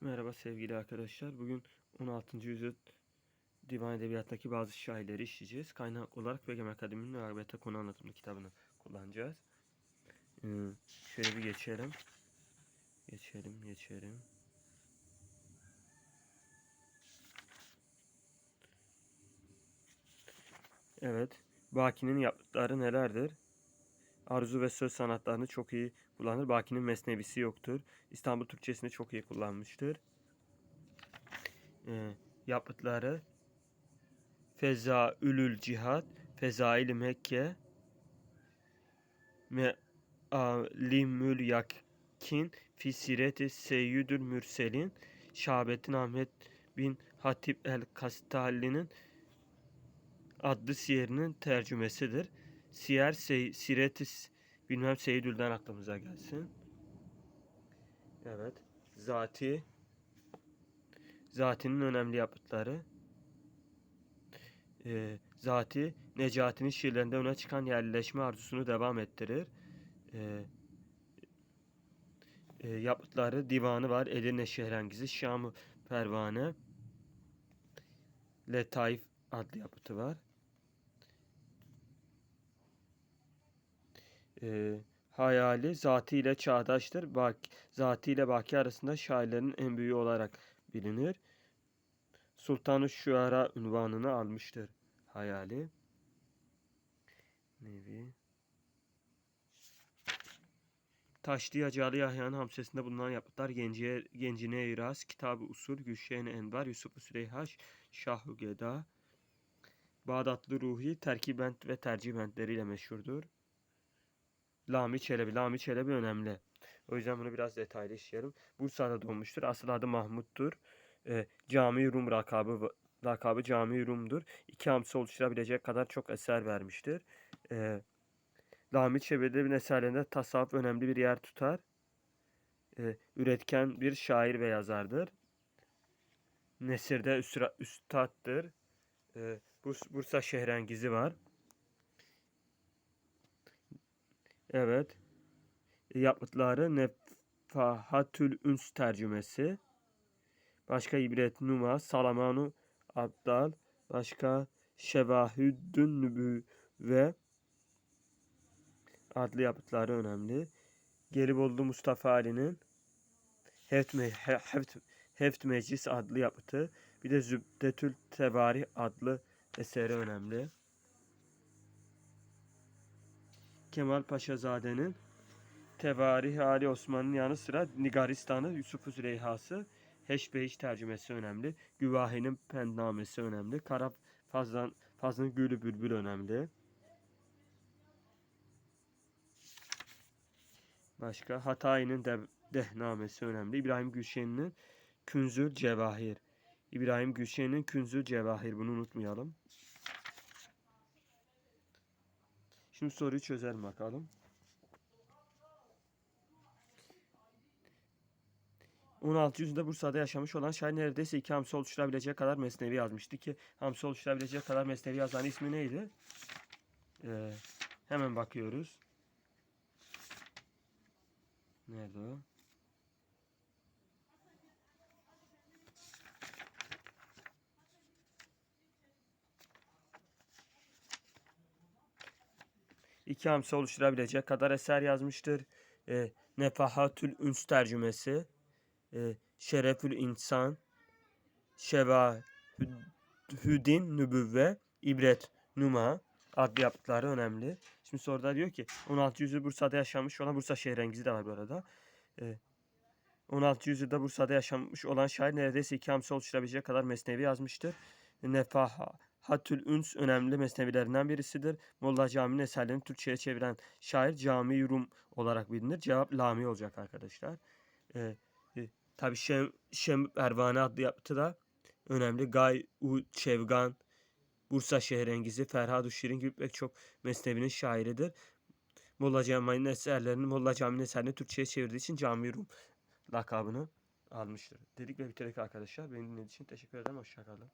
Merhaba sevgili arkadaşlar. Bugün 16. yüzyıl divan edebiyattaki bazı şairleri işleyeceğiz. Kaynak olarak Begem Akademi'nin Arabiyata Konu Anlatımı kitabını kullanacağız. Ee, şöyle bir geçelim. Geçelim, geçelim. Evet. Baki'nin yaptıkları nelerdir? Arzu ve söz sanatlarını çok iyi kullanır. Baki'nin mesnevisi yoktur. İstanbul Türkçesini çok iyi kullanmıştır. Ee, yapıtları Fezaülül Cihat, Fezail Mekke, Me'alimül Yakin, Fi Sireti Seyyidül Mürselin, Şahabettin Ahmet bin Hatip el Kastali'nin adlı siyerinin tercümesidir. Siyer Sey, Siretis bilmem Seyyidül'den aklımıza gelsin. Evet. Zati Zati'nin önemli yapıtları. Ee, Zati Necati'nin şiirlerinde öne çıkan yerleşme arzusunu devam ettirir. Ee, e, yapıtları divanı var. Edirne Şehrengizi, Şam Pervane, Letaif adlı yapıtı var. E, hayali zatı ile çağdaştır. Bak, zatı ile baki arasında şairlerin en büyüğü olarak bilinir. Sultan-ı Şuara unvanını almıştır hayali. Nevi. Taşlı Yacalı Yahya'nın hamsesinde bulunan yapıtlar Genciye, Gencine İraz, Kitab-ı Usul, Gülşen Envar, Yusuf-u Süleyhaş, Şah-ı Geda, Bağdatlı Ruhi, terkibent ve tercibentleriyle meşhurdur. Lami Çelebi. Lami Çelebi önemli. O yüzden bunu biraz detaylı işleyelim. Bursa'da doğmuştur. Asıl adı Mahmut'tur. E, Cami Rum lakabı lakabı Cami Rum'dur. İki hamsi oluşturabilecek kadar çok eser vermiştir. E, Lami Çelebi'nin eserlerinde tasavvuf önemli bir yer tutar. E, üretken bir şair ve yazardır. Nesir'de üsra, üstattır. E, Bursa Şehrengizi var. Evet. Yapıtları Nefahatül Üns tercümesi. Başka İbret Numa, Salamanu Abdal, başka Şevahüddün Nübü ve adlı yapıtları önemli. Geliboldu Mustafa Ali'nin Heft, Heft, Heft Meclis adlı yapıtı. Bir de Zübdetül Tebarih adlı eseri önemli. Kemal Paşazade'nin Tevarih Ali Osman'ın yanı sıra Nigaristan'ı Yusuf Züleyha'sı Heşbehiş tercümesi önemli. Güvahi'nin Pendnamesi önemli. Karab Fazlan, Fazlın Gülü Bülbül önemli. Başka Hatayi'nin de, Dehnamesi önemli. İbrahim Gülşen'in Künzül Cevahir. İbrahim Gülşen'in Künzül Cevahir. Bunu unutmayalım. Şimdi soruyu çözelim bakalım. 16 yüzyılda Bursa'da yaşamış olan şair neredeyse iki hamsi oluşturabilecek kadar mesnevi yazmıştı ki hamsi oluşturabilecek kadar mesnevi yazan ismi neydi? Ee, hemen bakıyoruz. Nerede o? İki hamsi oluşturabilecek kadar eser yazmıştır. E, Nefahatül Üns tercümesi, e, Şerefül İnsan, Şevahüddin Nübüvve, İbret Numa adlı yapıtları önemli. Şimdi soruda diyor ki 16 yüzyıl Bursa'da yaşamış olan Bursa Şehrengizi de var bu arada. E, 16 yüzyılda Bursa'da yaşamış olan şair neredeyse iki hamsi oluşturabilecek kadar mesnevi yazmıştır. Nefaha, Hatül Üns önemli mesnevilerinden birisidir. Molla Cami'nin eserlerini Türkçe'ye çeviren şair Cami Rum olarak bilinir. Cevap Lami olacak arkadaşlar. Ee, e, Tabi Şem, Şem Ervane adlı yapıtı da önemli. Gay U Çevgan, Bursa Şehrengizi, Ferhad Şirin gibi pek çok mesnevinin şairidir. Molla Cami'nin eserlerini Molla Cami'nin eserlerini Türkçe'ye çevirdiği için Cami Rum lakabını almıştır. Dedik ve bitirdik arkadaşlar. Beni dinlediğiniz için teşekkür ederim. Hoşçakalın.